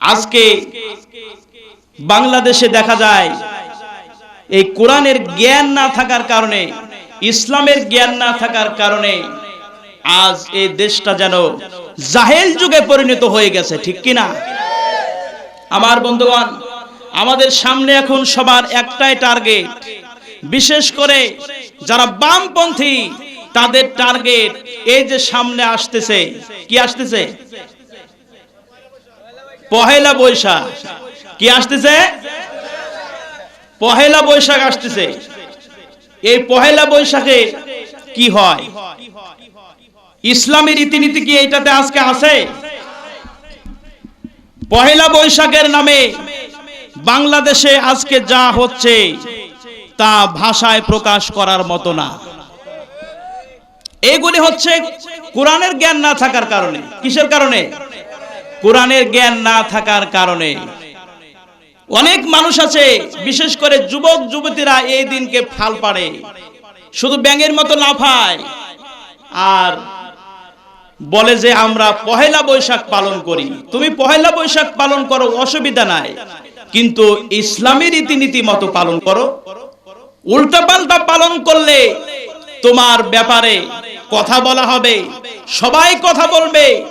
আজকে বাংলাদেশে দেখা যায়, এই কোরআনের জ্ঞান না থাকার কারণে, ইসলামের জ্ঞান না থাকার কারণে, আজ এই দেশটা যেন জাহেল যুগে পরিণত হয়ে গেছে, ঠিক কিনা? আমার বন্ধুগণ, আমাদের সামনে এখন সবার একটাই টার্গেট, বিশেষ করে যারা বামপন্থী, তাদের টার্গেট এই যে সামনে আসতেছে, কি আসতেছে? পহেলা বৈশাখ। কি আসতেছে? পহেলা বৈশাখ আসতেছে। এই পহেলা বৈশাখে কি হয়? ইসলামী রীতিনীতি কি এইটাতে আজকে আছে? পহেলা বৈশাখের নামে বাংলাদেশে আজকে যা হচ্ছে তা ভাষায় প্রকাশ করার মতো না। এগুলি হচ্ছে কোরআনের জ্ঞান না থাকার কারণে। কিসের কারণে? কোরআনের জ্ঞান না থাকার কারণে। অনেক মানুষ আছে, বিশেষ করে যুবক, যুবতীরা এই দিনকে ফাল পাড়ে। শুধু ব্যাঙের মতো লাফায়। আর বলে যে, আমরা পহেলা বৈশাখ পালন করি। তুমি পহেলা বৈশাখ পালন করো, অসুবিধা নাই। কিন্তু ইসলামী রীতিনীতি মতো পালন করো। উল্টাপাল্টা পালন করলে তোমার ব্যাপারে কথা বলা হবে, সবাই কথা বলবে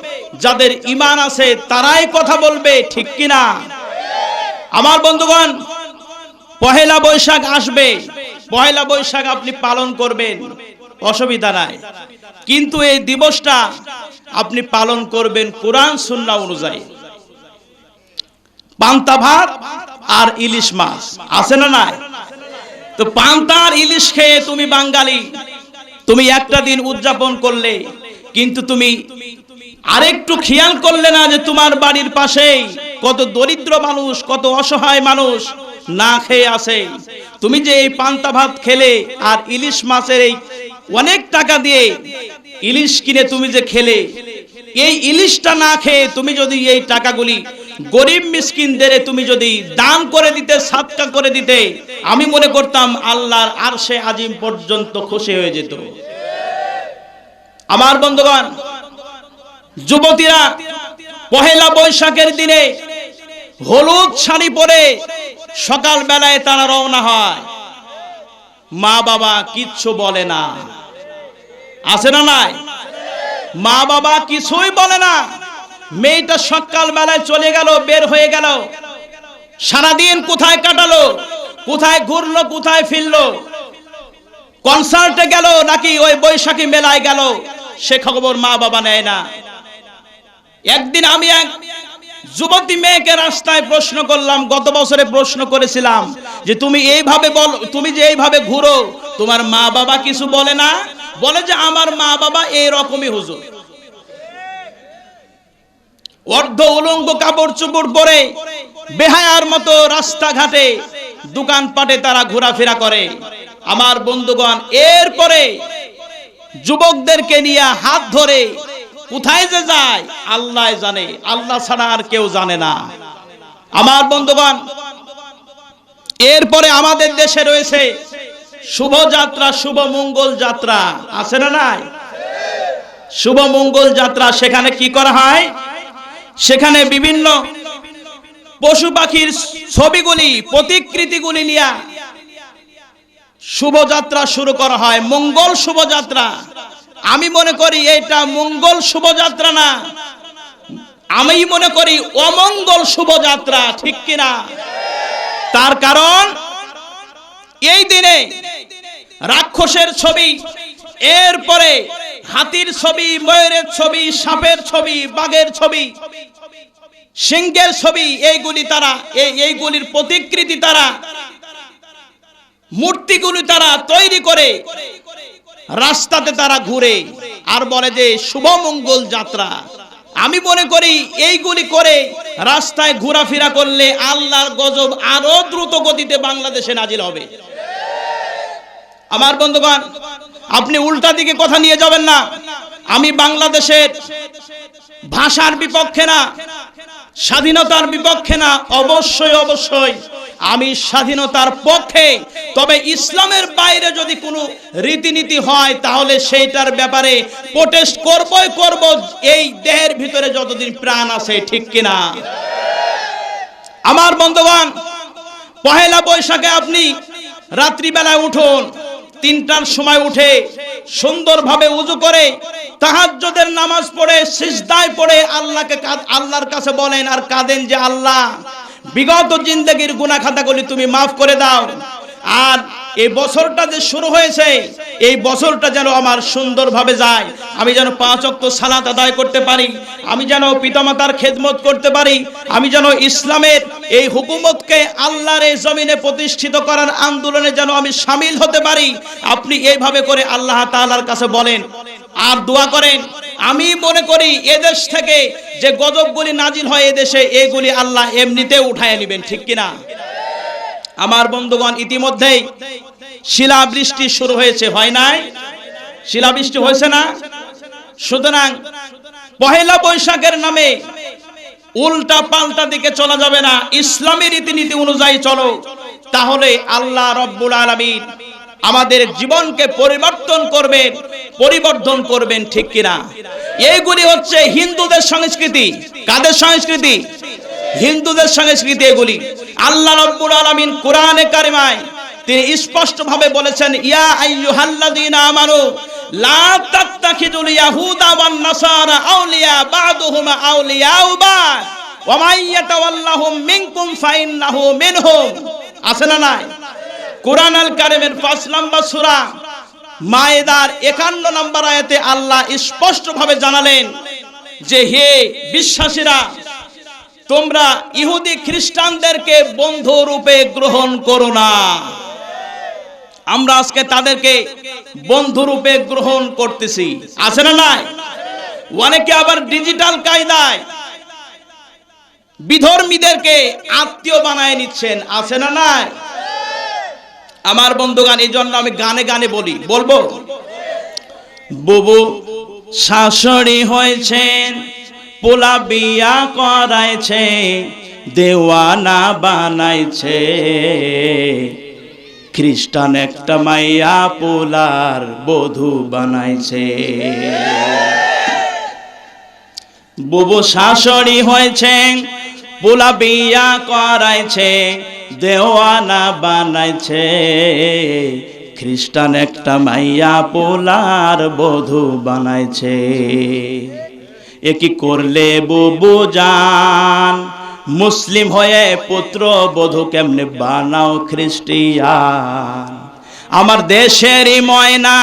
যাদের ইমান আছে, তারাই কথা বলবে, ঠিক কিনা? আমার বন্ধুগণ, পহেলা বৈশাখ আসবে। পহেলা বৈশাখ আপনি পালন করবেন, অসুবিধা নাই। কিন্তু এই দিবসটা আপনি পালন করবেন কোরআন সুন্না অনুযায়ী। পান্তা ভাত আর ইলিশ মাছ, আছে না নাই? তো পান্তা আর ইলিশ খেয়ে তুমি বাঙালি, তুমি একটা দিন উদযাপন করলে, কিন্তু তুমি আরেকটু খেয়াল করলে না যে তোমার বাড়ির পাশেই কত দরিদ্র মানুষ, কত অসহায় মানুষ না খেয়ে আছে। তুমি যে এই পান্তা ভাত খেলে আর ইলিশ মাছের এই অনেক টাকা দিয়ে ইলিশ কিনে তুমি যে খেলে, এই ইলিশটা না খেয়ে তুমি যদি এই টাকাগুলি গরিব মিসকিনদের তুমি যদি দান করে দিতে, সাতকা করে দিতে, আমি মনে করতাম আল্লাহর আরশে আজিম পর্যন্ত খুশি হয়ে যেত। আমার বন্ধুগণ যুবতীরা, পহেলা বৈশাখের দিনে হলুদ শাড়ি পরে সকাল বেলায় তারা রওনা হয়। মা বাবা কিচ্ছু বলে না। আছে না নাই? মা বাবা কিছুই বলে না। মেয়েটা সকাল বেলায় চলে গেল, বের হয়ে গেল। সারাদিন কোথায় কাটালো? কোথায় ঘুরলো? কোথায় ফিরলো? কনসার্টে গেল নাকি ওই বৈশাখী মেলায় গেল? সে খবর মা বাবা নেয় না। একদিন আমি এক যুবতী মেয়েকে রাস্তায় প্রশ্ন করলাম, গত বছরে প্রশ্ন করেছিলাম যে তুমি এইভাবে বল, তুমি যে এইভাবে ঘুরো, তোমার মা বাবা কিছু বলে না? বলে যে আমার মা বাবা এই রকমই হুজুর। অর্ধ উলঙ্গ কাপড় চোপড় পরে বেহায়ার মতো রাস্তাঘাটে দোকানপাটে তারা ঘোরাফেরা করে। আমার বন্ধুগণ, এরপরে যুবকদেরকে নিয়ে হাত ধরে কোথায় যে যায় আল্লাহ জানে। আল্লাহ ছাড়া আর কেউ জানে না। আমার এরপরে আমাদের দেশে রয়েছে শুভ যাত্রা শুভ মঙ্গল যাত্রা। আছে না নাই? শুভ মঙ্গল যাত্রা, সেখানে কি করা হয়? সেখানে বিভিন্ন পশু পাখির ছবিগুলি, প্রতিকৃতিগুলি নিয়ে শুভযাত্রা শুরু করা হয়। মঙ্গল শুভযাত্রা। আমি মনে করি এটা মঙ্গল শুভযাত্রা না। আমি মনে করি অমঙ্গল শুভযাত্রা, ঠিক কিনা? তার কারণ, এই দিনে রাক্ষসের ছবি, এরপরে হাতির ছবি, ময়ূরের ছবি, সাপের ছবি, বাঘের ছবি, সিংহের ছবি, এইগুলি তারা, এই এইগুলির প্রতিকৃতি তারা, মূর্তিগুলি তারা তৈরি করে রাস্তাতে তারা ঘুরে আর বলে যে শুভ মঙ্গল যাত্রা। আমি মনে করি এইগুলি করে রাস্তায় ঘোরাফেরা করলে আল্লাহর গজব আরও দ্রুত গতিতে বাংলাদেশে নাজিল হবে। আমার বন্ধুগণ, আপনি উল্টা দিকে কথা নিয়ে যাবেন না। আমি বাংলাদেশের ভাষার বিপক্ষে না, স্বাধীনতার বিপক্ষে না, অবশ্যই অবশ্যই আমি স্বাধীনতার পক্ষে। তবে ইসলামের বাইরে যদি কোনো রীতিনীতি হয়, তাহলে সেইটার ব্যাপারে প্রোটেস্ট করবই করব। এই দেহের ভিতরে যতদিন প্রাণ আছে, ঠিক কিনা? আমার বন্ধুগণ, পহেলা বৈশাখে আপনি রাত্রিবেলায় উঠুন, তিনটার সময় উঠে সুন্দরভাবে উজু করে তাহাজ্জুদের নামাজ পড়ে, সিজদায় পড়ে আল্লাহকে আল্লাহর কাছে বলেন, আর কাঁদেন যে আল্লাহ। বিগত জিন্দগির গুনাহ খাতাগুলি তুমি মাফ করে দাও। আর এই বছরটা যে শুরু হয়েছে, এই বছরটা যেন আমার সুন্দরভাবে যায়। আমি যেন পাঁচ অক্ত সালাত আদায় করতে পারি, আমি যেন পিতামাতার খেদমত করতে পারি, আমি যেন ইসলামের এই হুকুমতকে আল্লাহর এই জমিনে প্রতিষ্ঠিত করার আন্দোলনে যেন আমি সামিল হতে পারি। আপনি এইভাবে করে আল্লাহ তাআলার কাছে বলেন, আর দোয়া করেন আমি মনে করি এদেশ থেকে যে গজবগুলি নাজিল হয় এদেশে, এগুলি আল্লাহ এমনিতে উঠায় নেবেন, ঠিক কিনা? আমার বন্ধুগণ, ইতিমধ্যেই শিলাবৃষ্টি শুরু হয়েছে, হয় নাই? শিলাবৃষ্টি হয়েছে না? সুতরাং পহেলা বৈশাখের নামে উল্টা পাল্টা দিকে চলা যাবে না। ইসলামী রীতিনীতি অনুযায়ী চলো। তাহলে আল্লাহ রব্বুল আলামিন আমাদের জীবনকে পরিবর্তন করবেন পরিবর্তন করবেন, ঠিক কিনা? এইগুলি হচ্ছে হিন্দুদের সংস্কৃতি। কাদের সংস্কৃতি? হিন্দুদের সংস্কৃতি এগুলি। আল্লাহ রব্বুল আলামিন কোরআনে কারিমায় তিনি স্পষ্ট ভাবে বলেছেন, ইয়া আইয়ুহাল্লাযীনা আমানু, লা তাত্তাখিযুল ইয়াহুদা ওয়ান নাসারা আউলিয়া বা'দুহুম আউলিয়াউ বা'দ, ওয়া মান ইয়াতাওয়াল্লাহুম মিনকুম ফাইন্নাহু মিনহুম। আছে না নাই? কোরআন আল কারিমের 5 নম্বর সূরা মায়েদার 51 নম্বর আয়াতে আল্লাহ স্পষ্ট ভাবে জানালেন যে হে বিশ্বাসীরা, তোমরা ইহুদি খ্রিস্টানদেরকে বন্ধু রূপে গ্রহণ করো না। আমরা আজকে তাদেরকে বন্ধু রূপে গ্রহণ করতেছি। আছে না নাই? অনেকে আবার ডিজিটাল কায়দায় বিধর্মীদেরকে আত্মীয় বানায় নিচ্ছেন। আছে না নাই? আমার বন্ধুগান এই জন্য আমি গানে গানে বলি। বলব? বুবু, শাশুড়ি হয়েছেন, পোলা বিয়া করাইছে, দেওয়ানা বানাইছে। খ্রিস্টান একটা মাইয়া পোলার বধু বানাইছে। বুবু, শাশুড়ি হয়েছেন, পোলা বিয়া করাইছে দেওয়ানা বানাইছে। খ্রিস্টান একটা মাইয়া পোলার বধূ বানাইছে। এ কি করলে বুবু জান? মুসলিম হয়ে পুত্র বধূ কেমনে বানাও খ্রিস্টিয়ান? আমার দেশেরই ময়না,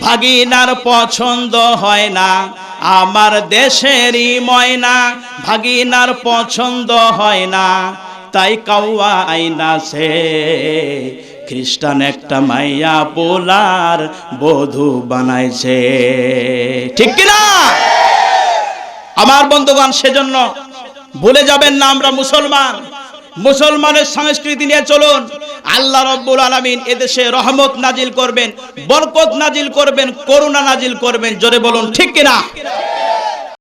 ভাগিনার পছন্দ হয় না। আমার দেশেরই ময়না, ভাগিনার পছন্দ হয় না। তাই কাউয়া আইনা সে। খ্রিস্টান একটা মাইয়া পোলার বধূ বানাইছে। ঠিক কিনা? আমার বন্ধুগণ, সেজন্য ভুলে যাবেন না আমরা মুসলমান। মুসলমানের সংস্কৃতি নিয়ে চলুন। আল্লাহ রব্বুল আলামিন এদেশে রহমত নাজিল করবেন, বরকত নাজিল করবেন, করুণা নাজিল করবেন। জোরে বলুন, ঠিক কিনা?